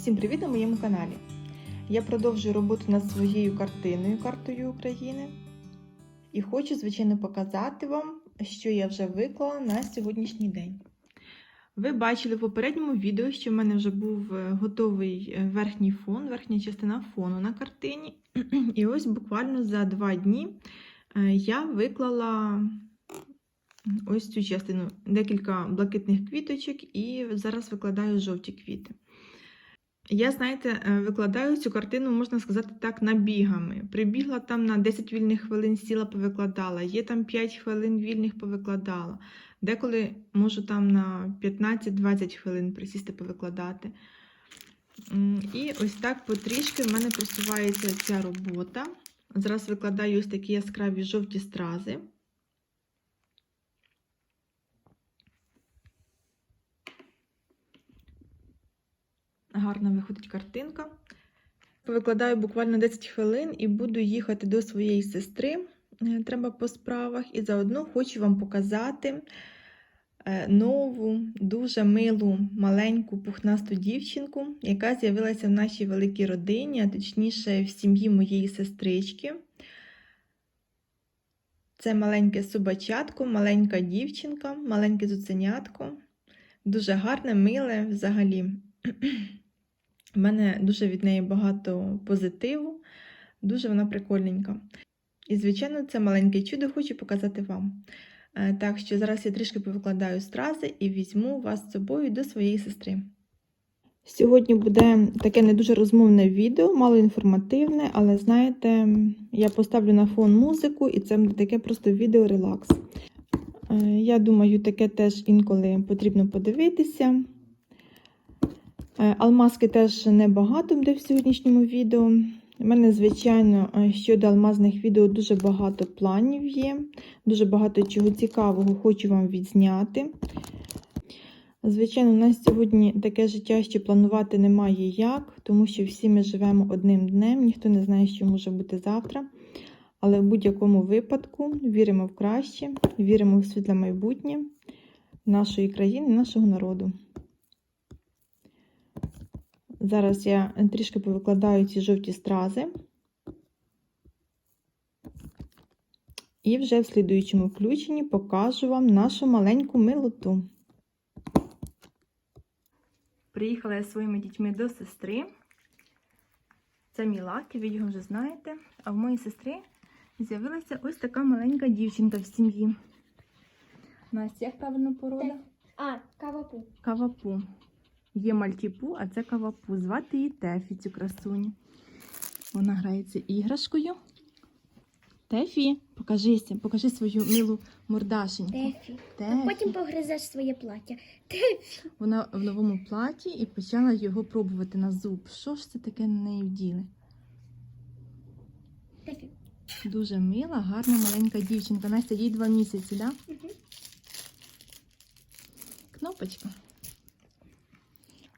Всім привіт на моєму каналі. Я продовжую роботу над своєю картиною картою України. І хочу, звичайно, показати вам, що я вже виклала на сьогоднішній день. Ви бачили в попередньому відео, що в мене вже був е, готовий е, верхній фон, верхня частина фону на картині. І ось буквально за два дні е, я виклала ось цю частину, декілька блакитних квіточок, і зараз викладаю жовті квіти. Я, знаєте, е, викладаю цю картину, можна сказати так, набігами. Прибігла там на 10 вільних хвилин, сіла, повикладала, є там 5 хвилин вільних повикладала. Деколи можу там на 15-20 хвилин присісти повикладати. І ось так потрішки в мене просувається ця робота. Зараз викладаю ось такі яскраві жовті стрази. Гарна виходить картинка. Викладаю буквально 10 хвилин і буду їхати до своєї сестри. Е, Треба по справах. І заодно хочу вам показати е, нову, дуже милу, маленьку пухнасту дівчинку, яка з'явилася в нашій великій родині, а точніше в сім'ї моєї сестрички. Це маленьке собачатко, маленька дівчинка, маленьке цуценятко. Дуже гарне, миле взагалі. У мене дуже від неї багато позитиву, дуже вона прикольненька. І, звичайно, це маленьке чудо хочу показати вам. Е, Так що зараз я трішки повикладаю стрази і візьму вас з собою до своєї сестри. Сьогодні буде таке не дуже розмовне відео, мало інформативне, але знаєте, я поставлю на фон музику, і це буде таке просто відео релакс. Е, Я думаю, таке теж інколи потрібно подивитися. Е, Алмазки теж небагато буде в сьогоднішньому відео. У мене, звичайно, е, щодо алмазних відео дуже багато планів є, дуже багато чого цікавого хочу вам відзняти. Звичайно, у нас сьогодні таке життя, що планувати немає як, тому що всі ми живемо одним днем, ніхто не знає, що може бути завтра. Але в будь-якому випадку віримо в краще, віримо в світле майбутнє нашої країни, нашого народу. Зараз я трішки повикладаю ці жовті стрази. І вже в слідуючому включенні покажу вам нашу маленьку милоту. Приїхала я своїми дітьми до сестри. Це Мілаки, ви його вже знаєте. А в моїй сестри з'явилася ось така маленька дівчинка в сім'ї. Настя, як правильно порода? А, кавапу. Кавапу. Є мальтіпу, а це кавапу. Звати її Тефі, цю красуню. Вона грається іграшкою. Тефі, покажися, покажи свою милу мордашеньку. Тефі. А Тефі. потім погризеш своє плаття. Тефі. Вона в новому платі і почала його пробувати на зуб. Що ж це таке на неї вділи? Тефі. Дуже мила, гарна маленька дівчинка. Настя, їй два місяці, да? Угу. Кнопочка.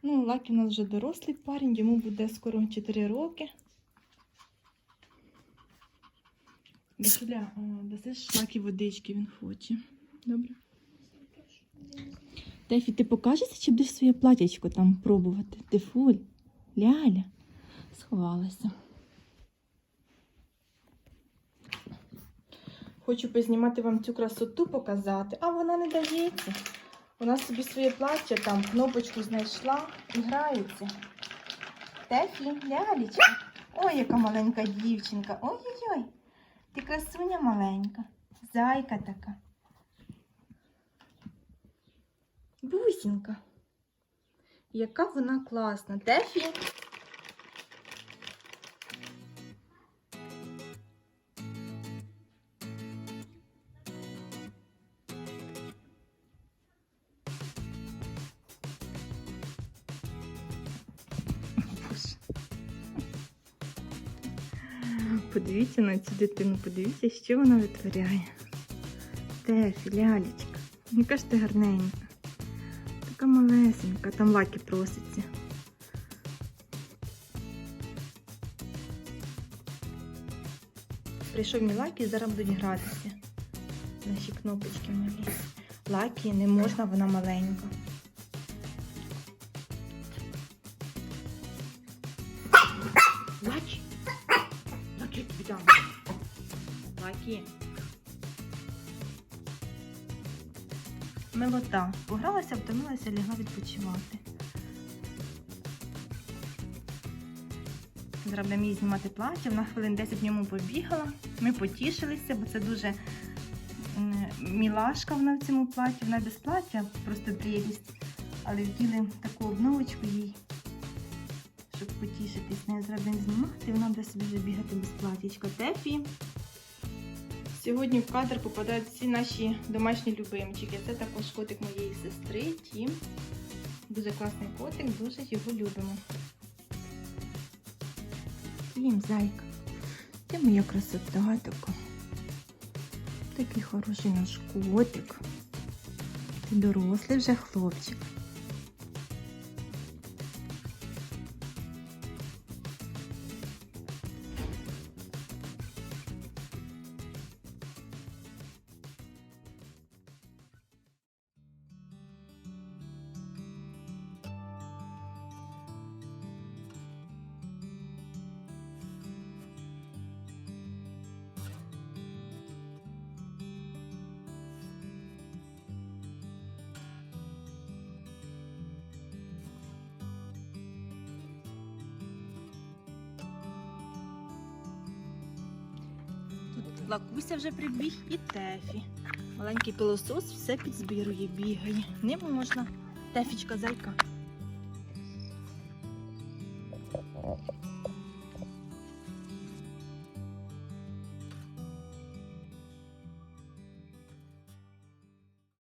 Ну, Лакі у нас вже дорослий парень, йому буде скоро 4 роки. Дашуля, дасиш Лакі водички, він хоче. Добре. Тефі, ти покажешся, чи будеш своє платячко там пробувати? Ти фуль, ляля, сховалася. Хочу познімати вам цю красоту показати, а вона не дається. Вона собі своє плаття там кнопочку знайшла і грається. Тефі, лялечка. Ой, яка маленька дівчинка. Ой-ой-ой. Ти красуня маленька. Зайка така. Бусінка. Яка вона класна. Тефі. Подивіться на цю дитину, подивіться, що вона витворяє. Тефі, лялечка. Яка ж ти гарненька. Така малесенька, там лаки проситься. Прийшов мій лакі і зараз будуть гратися. Наші кнопочки малі. Лакі не можна, вона маленька. Тефі. Милота. Погралася, втомилася, лягла відпочивати. Будемо їй знімати плаття. Вона хвилин 10 в ньому побігала. Ми потішилися, бо це дуже мілашка вона в цьому платі. Вона без плаття, просто прелість. Але вділи таку обновочку їй, щоб потішитись. Не зараз будемо знімати, вона буде собі вже бігати без платічка. Тефі. Сьогодні в кадр попадають всі наші домашні любимчики. Це також котик моєї сестри Тім. Дуже класний котик, дуже його любимо. Тім, зайка. Ти моя красота така. Такий хороший наш котик. Ти дорослий вже хлопчик. Лакуся вже прибіг і тефі. Маленький пилосос все підзбірує, бігає. Ним можна тефічка зайка.